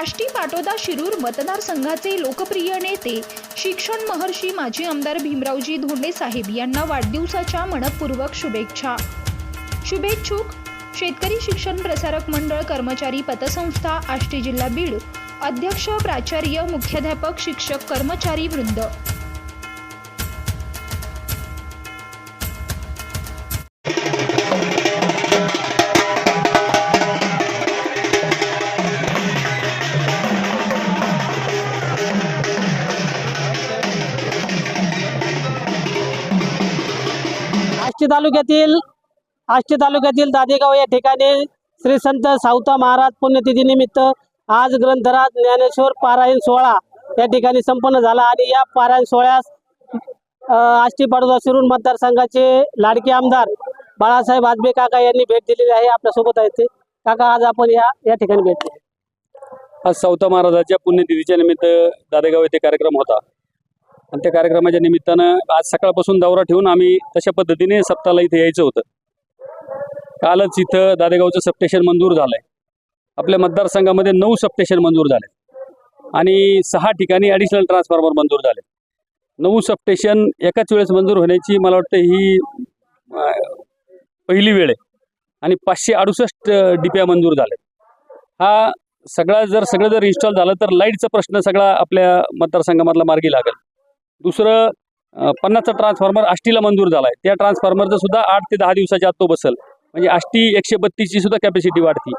आष्टी पाटोदा शिरूर मतदारसंघाचे लोकप्रिय नेते शिक्षण महर्षी माजी आमदार भीमरावजी धोंडे साहेब यांना वाढदिवसाच्या मनपूर्वक शुभेच्छा. शुभेच्छुक शेतकरी शिक्षण प्रसारक मंडळ कर्मचारी पतसंस्था आष्टी जिल्हा बीड अध्यक्ष प्राचार्य मुख्याध्यापक शिक्षक कर्मचारी वृंद. आष्टी तालुक्यातील आष्टी तालुक्यातील दादेगाव या ठिकाणी श्री संत सावता महाराज पुण्यतिथीनिमित्त आज ग्रंथराज ज्ञानेश्वर पारायण सोहळा या ठिकाणी संपन्न झाला आणि या पारायण सोहळ्यास आष्टी पाडोदा शिरूर मतदारसंघाचे लाडके आमदार बाळासाहेब आजबे काका यांनी भेट दिलेली आहे. आपल्यासोबत आहेत ते. काका आज आपण या या ठिकाणी भेट दिली आज सावता महाराजाच्या पुण्यतिथीच्या निमित्त दादेगाव येथे कार्यक्रम होता. आणि त्या कार्यक्रमाच्या निमित्तानं आज सकाळपासून दौरा ठेवून आम्ही तशा पद्धतीने सप्ताहाला इथे यायचं होतं. कालच इथं दादेगावचं सबस्टेशन मंजूर झालंय. आपल्या मतदारसंघामध्ये नऊ सबस्टेशन मंजूर झाले. आणि सहा ठिकाणी ॲडिशनल ट्रान्सफॉर्मर मंजूर झाले. नऊ सबस्टेशन एकाच वेळेस मंजूर होण्याची मला वाटतं ही पहिली वेळ आहे. आणि पाचशे अडुसष्ट डिप्या मंजूर झाले. हा सगळा जर सगळं जर इन्स्टॉल झालं तर लाईटचा प्रश्न सगळा आपल्या मतदारसंघामधला मार्गी लागेल. दुसरं पन्नासचा ट्रान्सफॉर्मर आष्टीला मंजूर झाला आहे त्या ट्रान्सफॉर्मरचं सुद्धा आठ ते दहा दिवसाच्या आत तो बसल. म्हणजे आष्टी एकशे बत्तीसची सुद्धा कॅपॅसिटी वाढती.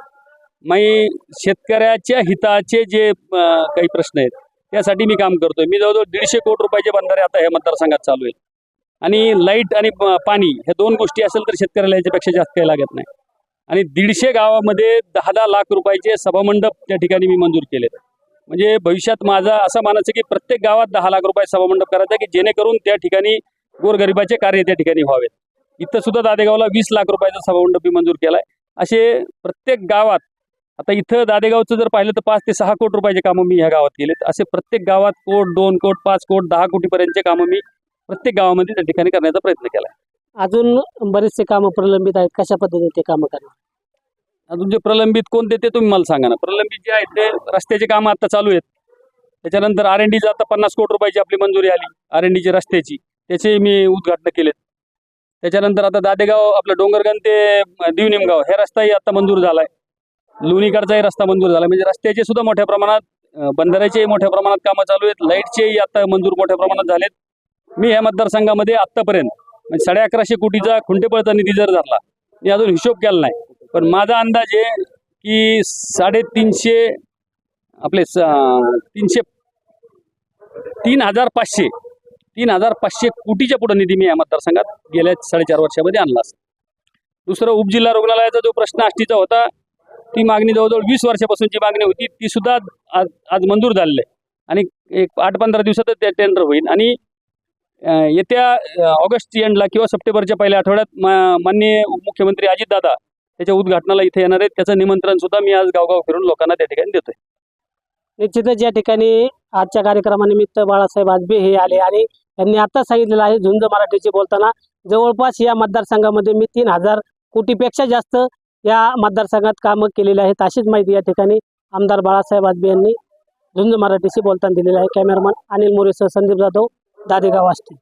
मी शेतकऱ्याच्या हिताचे जे काही प्रश्न आहेत त्यासाठी मी काम करतोय. मी जवळजवळ दीडशे कोटी रुपयाचे बंधारे आता ह्या मतदारसंघात चालू आहेत. आणि लाइट आणि पाणी ह्या दोन गोष्टी असेल तर शेतकऱ्याला याच्यापेक्षा जास्त काही लागत नाही. आणि दीडशे गावामध्ये दहा दहा लाख रुपयाचे सभामंडप त्या ठिकाणी मी मंजूर केलेत. म्हणजे भविष्यात माझा असं मानायचं की प्रत्येक गावात दहा लाख रुपये सभामंडप करायचा की जेणेकरून त्या ठिकाणी गोरगरिबाचे कार्य त्या ठिकाणी व्हावेत. इथं सुद्धा दादेगावला वीस लाख रुपयाचा सभामंडप मी मंजूर केलाय. असे प्रत्येक गावात आता इथं दादेगावचं जर पाहिलं तर पाच ते सहा कोटी रुपयाचे कामं मी ह्या गावात केलेत. असे प्रत्येक गावात कोट दोन कोट पाच कोट दहा कोटीपर्यंतचे कामं मी प्रत्येक गावामध्ये त्या ठिकाणी करण्याचा प्रयत्न केला अजून बरेचसे कामं प्रलंबित आहेत. कशा पद्धतीने ते कामं करणार? अजून जे प्रलंबित कोणते ते तुम्ही मला सांगा ना. प्रलंबित जे आहेत ते रस्त्याचे कामं आता चालू आहेत. त्याच्यानंतर आर एन डीचं आता पन्नास कोटी रुपयाची आपली मंजुरी आली. आर एन डीची रस्त्याची. त्याचे मी उद्घाटन केलेत. त्याच्यानंतर आता दादेगाव आपलं डोंगरगण ते दिवनिमगाव हे रस्ताही आता मंजूर झालाय. लोणीकडचाही रस्ता मंजूर झाला म्हणजे रस्त्याचे सुद्धा मोठ्या प्रमाणात अं, बंधाऱ्याचेही मोठ्या प्रमाणात कामं चालू आहेत. लाईटचेही आता मंजूर मोठ्या प्रमाणात झालेत. मी ह्या मतदारसंघामध्ये आत्तापर्यंत म्हणजे साडे अकराशे कोटीचा खुंटेपळचा निधी जर झाला मी अजून हिशोब केला नाही. पण माझा अंदाज आहे की साडेतीनशे आपले स- तीनशे तीन हजार पाचशे तीन हजार पाचशे कोटीच्या पुढं निधी मी या मतदारसंघात गेल्या साडेचार वर्षामध्ये आणला असेल दुसरं उपजिल्हा रुग्णालयाचा जो प्रश्न आष्टीचा होता ती मागणी जवळजवळ वीस वर्षापासूनची मागणी होती ती सुद्धा आज आज मंजूर झालेली आहे. आणि एक आठ पंधरा दिवसातच ते टेंडर होईल. आणि येत्या ऑगस्ट एंडला किंवा सप्टेंबरच्या पहिल्या आठवड्यात मा- माननीय मुख्यमंत्री अजितदादा त्याच्या उद्घाटनाला इथे येणार आहेत. त्याचं निमंत्रण सुद्धा मी आज गावगाव फिरून लोकांना त्या ठिकाणी देतोय. निश्चितच या ठिकाणी आजच्या कार्यक्रमानिमित्त बाळासाहेब आजबे हे आले आणि त्यांनी आता सांगितलेलं आहे झुंज मराठीचे बोलताना. जवळपास या मतदारसंघामध्ये मी तीन हजार कोटीपेक्षा जास्त या मतदारसंघात कामं केलेली आहेत. अशीच माहिती या ठिकाणी आमदार बाळासाहेब आजबे यांनी झुंज मराठीशी बोलताना दिलेली आहे. कॅमेरामन अनिल मोरेसह संदीप जाधव दादेगाव आष्टी